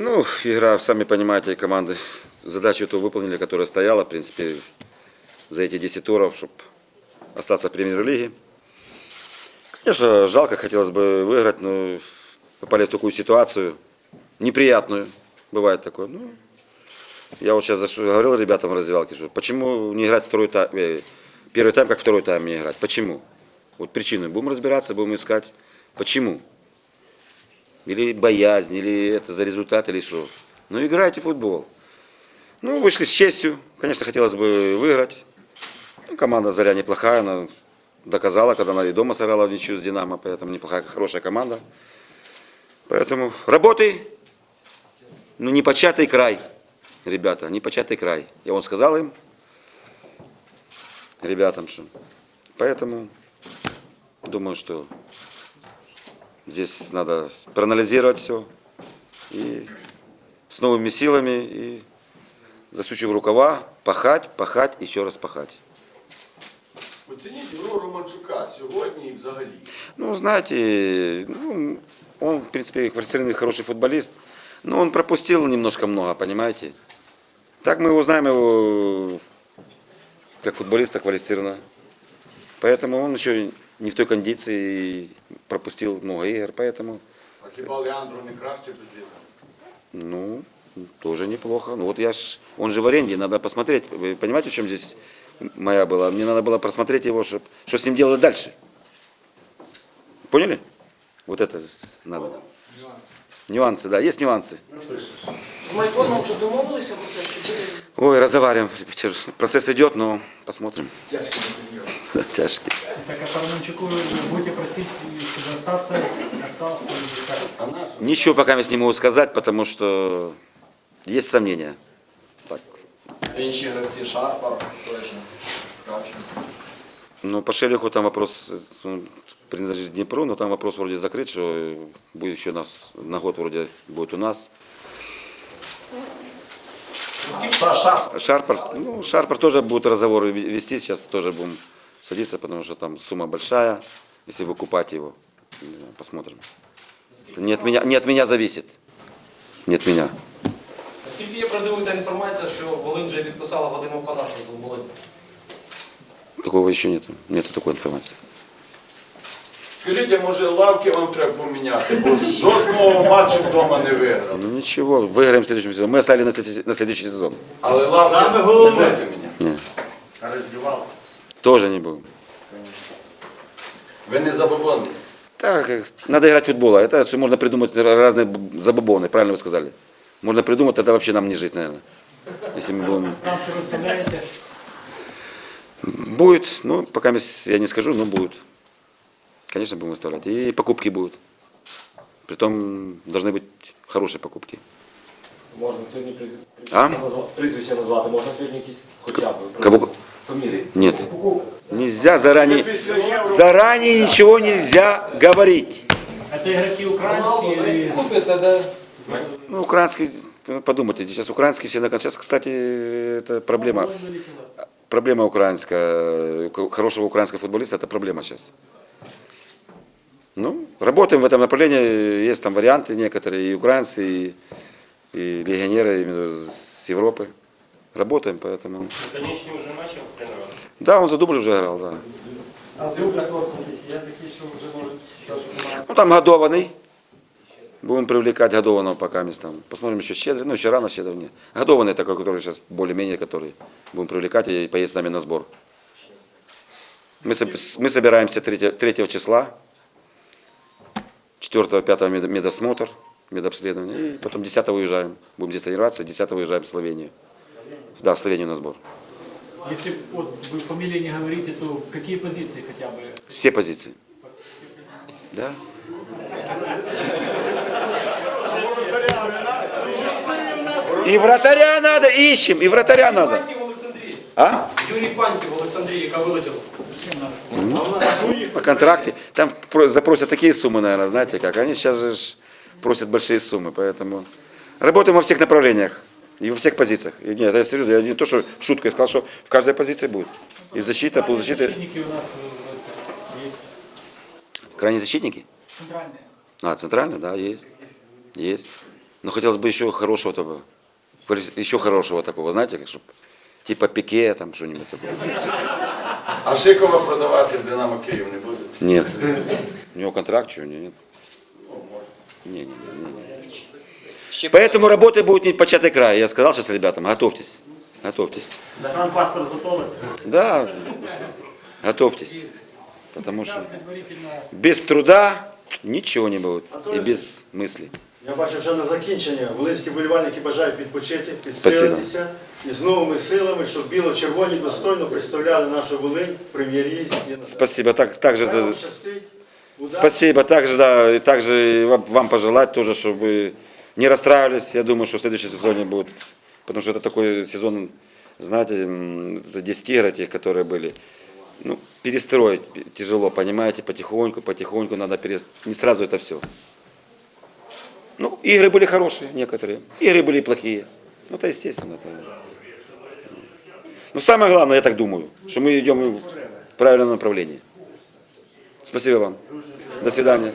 Ну, игра, сами понимаете, команды задачу эту выполнили, которая стояла, в принципе, за эти 10 туров, чтобы остаться в премьер-лиге. Конечно, жалко, хотелось бы выиграть, но попали в такую ситуацию неприятную. Бывает такое. Ну, я вот сейчас говорил ребятам в раздевалке, что почему не играть второй тайм, э, первый тайм, как второй тайм не играть? Почему? Вот причины. Будем разбираться, будем искать. Почему? Или боязнь, или это за результат, или что. Ну, играйте в футбол. Ну, вышли с честью. Конечно, хотелось бы выиграть. Ну, команда «Заря» неплохая, она доказала, когда она и дома сыграла в ничью с «Динамо», поэтому неплохая, хорошая команда. Поэтому работай, ну не початый край, ребята, не початый край. Я вам сказал им, ребятам, что. Поэтому думаю, что здесь надо проанализировать все и с новыми силами и засучив рукава, пахать, пахать, еще раз пахать. Оцініть гру Романчука сьогодні і взагалі. Ну, знаете, ну, он, в принципе, квалифицированный хороший футболист, но он пропустил немножко много, понимаете? Так мы узнаем его как футболиста квалифицированного. Поэтому он еще не в той кондиции и пропустил много игр, поэтому, А хіба Леандро не краще ну, тоже неплохо. Ну вот я ж, он же в аренде, надо посмотреть. Вы понимаете, в чем здесь моя была? Мне надо было просмотреть его, чтоб, что с ним делать дальше. Поняли? Вот это надо. Нюансы, да, есть нюансы. З Майконом вже домовилися про те, Ой, разговариваем. Процесс идет, но посмотрим. Тяжкий. Так а Парменчуку вы будете просить, чтобы остаться, остался или как? А наш? Ничего пока я не могу сказать, потому что есть сомнения. Так. Інші гравці Шарпар, точно. Кравченко. Ну, по Шелиху там вопрос э, он принадлежит Днепру, но там вопрос вроде закрыт, что э, будет еще нас на год вроде будет у нас. Ша- Шарпар. Шарпар, ну, Шарпар тоже будет разговоры ве- вести, сейчас тоже будем садиться, потому что там сумма большая, если выкупать его. Не знаю, Посмотрим. Это не от меня, не от меня зависит. Не от меня. Наскільки є правдивою та інформація, що Волинь вже підписала Вадима Панаса до Волинь? Такого еще нету. Нету такой информации. Скажіть, а може лавки вам треба поміняти, бо жодного матчу вдома не виграв. Ну ничего, выиграем в следующем сезоне. Мы оставили на, следующий- на следующий сезон. Але лавки Саме не головне. будете міняти. Не, Раздевал. тоже не будем. Ви не забобонні. Так, э, надо играть в футбол. а Это всё можно придумать разные б- забабоны, правильно вы сказали. Можно придумать, тогда вообще нам не жить, наверное. Если мы будем... Танцы выставляете? Будет, ну, пока мес- я не скажу, но будет. Конечно, будем выставлять. И покупки будут. Притом должны быть хорошие покупки. Можна сьогодні пріз- А? прізвище назва- прізвище назвати, можна сьогодні якісь хоча б Кого? фамілії. Нет. Нельзя заранее... Заранее ничего нельзя говорить. Это игроки украинские или... Купите, де? Ну, украинский, ну, подумайте, сейчас украинский все на Сейчас, кстати, это проблема. Проблема украинская, у хорошего украинского футболиста, это проблема сейчас. Ну, работаем в этом направлении, есть там варианты некоторые, и украинцы, и, и легионеры именно с Европы. Работаем, поэтому... Конечний вже начав тренувати. Да, он за дубль уже играл, да. А з дубля хлопці якісь є такі, що вже можуть першу команду. Ну, там годованный. Будем привлекать годованного пока местом. Посмотрим еще щедрый, ну, еще рано щедрый нет. Годованный такой, который сейчас более-менее, который будем привлекать и поедет с нами на сбор. Мы, соб- мы собираемся 3, 3 числа, 4-5 мед- медосмотр, медобследование, и потом 10 уезжаем. Будем здесь тренироваться, 10 уезжаем в Словению. Да, в Словению на сбор. Если вот вы фамилии не говорите, то какие позиции хотя бы? Все позиции. Да? И вратаря надо, ищем, и вратаря надо. Паньків в Олександрії. А? Юрій Паньків в Олександрії, яка вилетіла. По контракте. Там про- запросят такие суммы, наверное, знаете как. Они сейчас же ж просят большие суммы, поэтому работаем во всех направлениях. И во всех позициях. И нет, я серьезно, я не то, что в шутку, я сказал, что в каждой позиции будет. И защита, полузащита. Защитники у нас э, есть. Крайние защитники? Центральные. А, центральный, да, есть. Есть. Но хотелось бы еще хорошего такого. Еще хорошего такого, знаете, как чтобы типа пике, там что-нибудь такое. А Шикова продавати в Динамо Київ не буде? Нет. У него контракт, что нет. Не, не, не, не. Поэтому работа будет не початый край. Я сказал сейчас ребятам, готовьтесь. Готовьтесь. Загранпаспорт готовий? Да, готовьтесь. Потому что без труда ничего не будет. И без мыслей. Я бачу вже на закінчення. Волинські вболівальники бажають відпочити, Спасибо. підсилитися і з новими силами, щоб біло-червоні достойно представляли нашу Волинь в прем'єр-лізі. і на- Спасибо. Так, так же, Хай вам щастить. Удачі. спасибо. Также, да, и также вам- вам пожелать тоже, чтобы вы не расстраивались. Я думаю, что в следующем сезоне будет, потому что это такой сезон, знаете, м, это 10 игр этих, которые были. Ну, перестроить тяжело, понимаете, потихоньку, потихоньку надо перес... Не сразу это все. Ну, игры были хорошие некоторые, игры были плохие. Ну, это естественно. Это... Но самое главное, я так думаю, что мы идем в правильном направлении. Спасибо вам. До свидания.